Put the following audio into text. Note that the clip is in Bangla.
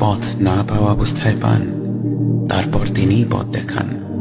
পথ না পাওয়া অবস্থায় পান। তারপর তিনি পথ দেখান।